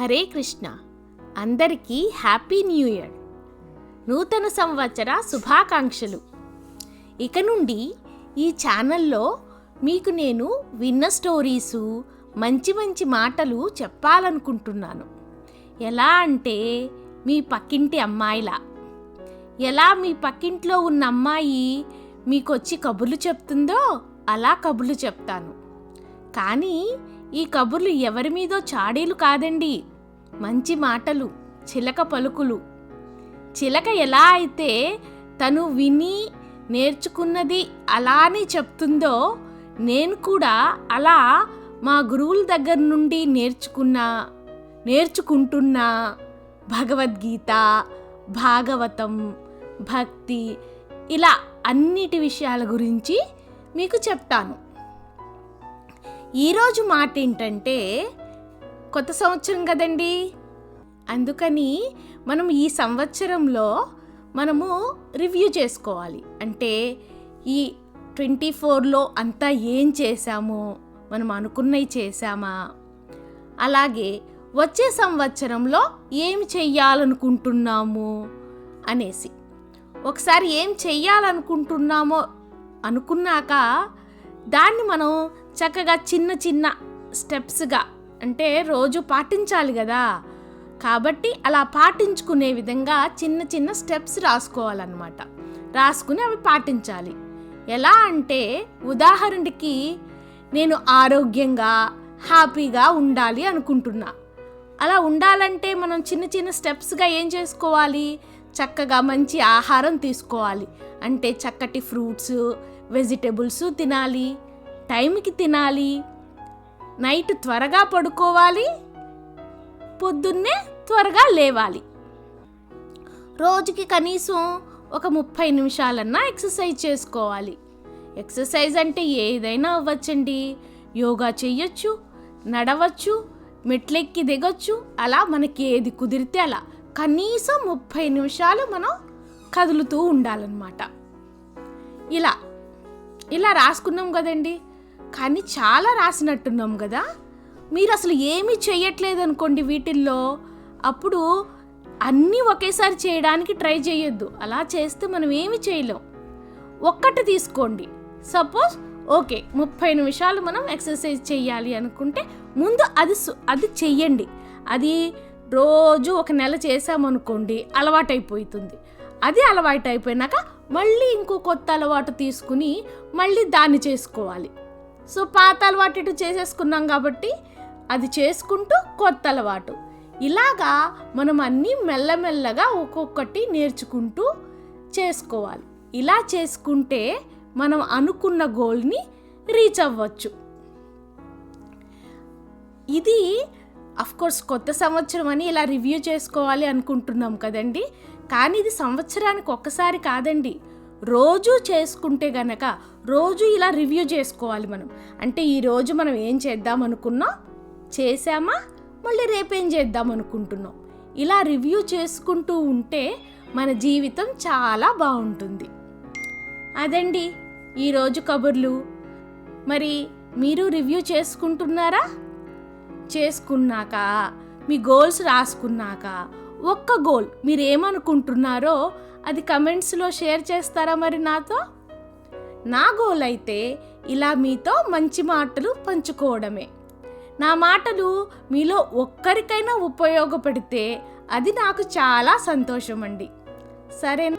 హరే కృష్ణ. అందరికీ happy new year. నూతన సంవత్సర శుభాకాంక్షలు. ఇక నుండి ఈ ఛానల్లో మీకు నేను విన్న స్టోరీసు మంచి మంచి మాటలు చెప్పాలనుకుంటున్నాను. ఎలా అంటే మీ పక్కింటి అమ్మాయిలా. ఎలా మీ పక్కింట్లో ఉన్న అమ్మాయి మీకొచ్చి కబుర్లు చెప్తుందో అలా కబుర్లు చెప్తాను. కానీ ఈ కబుర్లు ఎవరి మీదో చాడీలు కాదండి. మంచి మాటలు చిలక పలుకులు. చిలక ఎలా అయితే తను విని నేర్చుకున్నది అలానే చెప్తుందో నేను కూడా అలా మా గురువుల దగ్గర నుండి నేర్చుకున్న నేర్చుకుంటున్నా. భగవద్గీత భాగవతం భక్తి ఇలా అన్నిటి విషయాల గురించి మీకు చెప్తాను. ఈరోజు మాట ఏంటంటే కొత్త సంవత్సరం కదండి. అందుకని మనం ఈ సంవత్సరంలో మనము రివ్యూ చేసుకోవాలి. అంటే ఈ ట్వంటీ ఫోర్లో అంతా ఏం చేశాము మనం అనుకున్నవి చేశామా? అలాగే వచ్చే సంవత్సరంలో ఏం చెయ్యాలనుకుంటున్నాము అనేసి. ఒకసారి ఏం చెయ్యాలనుకుంటున్నామో అనుకున్నాక దాన్ని మనం చక్కగా చిన్న చిన్న స్టెప్స్గా అంటే రోజు పాటించాలి కదా. కాబట్టి అలా పాటించుకునే విధంగా చిన్న చిన్న స్టెప్స్ రాసుకోవాలన్నమాట. రాసుకుని అవి పాటించాలి. ఎలా అంటే ఉదాహరణకి నేను ఆరోగ్యంగా హ్యాపీగా ఉండాలి అనుకుంటున్నా. అలా ఉండాలంటే మనం చిన్న చిన్న స్టెప్స్గా ఏం చేసుకోవాలి? చక్కగా మంచి ఆహారం తీసుకోవాలి. అంటే చక్కటి ఫ్రూట్స్ వెజిటేబుల్స్ తినాలి. టైంకి తినాలి. నైట్ త్వరగా పడుకోవాలి. పొద్దున్నే త్వరగా లేవాలి. రోజుకి కనీసం ఒక ముప్పై నిమిషాలన్నా ఎక్సర్సైజ్ చేసుకోవాలి. ఎక్సర్సైజ్ అంటే ఏదైనా అవ్వచ్చండి. యోగా చేయొచ్చు నడవచ్చు మెట్లెక్కి దిగొచ్చు అలా మనకి ఏది కుదిరితే అలా. కనీసం ముప్పై నిమిషాలు మనం కదులుతూ ఉండాలన్నమాట. ఇలా ఇలా రాసుకున్నాం కదండి. కానీ చాలా రాసినట్టున్నాం కదా. మీరు అసలు ఏమీ చేయట్లేదు అనుకోండి వీటిల్లో. అప్పుడు అన్నీ ఒకేసారి చేయడానికి ట్రై చేయొద్దు అలా చేస్తే మనం ఏమి చేయలేం. ఒక్కటి తీసుకోండి. సపోజ్ ఓకే ముప్పై నిమిషాలు మనం ఎక్సర్సైజ్ చేయాలి అనుకుంటే ముందు అది సు- అది చెయ్యండి. అది రోజు ఒక నెల చేసామనుకోండి అలవాటైపోతుంది. అది అలవాటు అయిపోయినాక మళ్ళీ ఇంకో కొత్త అలవాటు తీసుకుని మళ్ళీ దాన్ని చేసుకోవాలి. సో పాత అలవాటు ఇటు చేసేసుకున్నాం కాబట్టి అది చేసుకుంటూ కొత్త అలవాటు. ఇలాగా మనం అన్నీ మెల్లమెల్లగా ఒక్కొక్కటి నేర్చుకుంటూ చేసుకోవాలి. ఇలా చేసుకుంటే మనం అనుకున్న గోల్ని రీచ్ అవ్వచ్చు. ఇది కోర్స్ కొత్త సంవత్సరం అని ఇలా రివ్యూ చేసుకోవాలి అనుకుంటున్నాం కదండి. కానీ ఇది సంవత్సరానికి ఒక్కసారి కాదండి. రోజు చేసుకుంటే గనక రోజు ఇలా రివ్యూ చేసుకోవాలి మనం. అంటే ఈరోజు మనం ఏం చేద్దాం అనుకున్నాం చేసామా మళ్ళీ రేపేం చేద్దాం అనుకుంటున్నాం. ఇలా రివ్యూ చేసుకుంటూ ఉంటే మన జీవితం చాలా బాగుంటుంది. అదండి ఈరోజు కబుర్లు. మరి మీరు రివ్యూ చేసుకుంటున్నారా? చేసుకున్నాక మీ గోల్స్ రాసుకున్నాక ఒక్క గోల్. మీరు ఏమనుకుంటున్నారో అది కమెంట్స్లో షేర్ చేస్తారా మరి నాతో? నా గోల్ అయితే ఇలా మీతో మంచి మాటలు పంచుకోవడమే. నా మాటలు మీలో ఒక్కరికైనా ఉపయోగపడితే అది నాకు చాలా సంతోషం అండి సరేనా?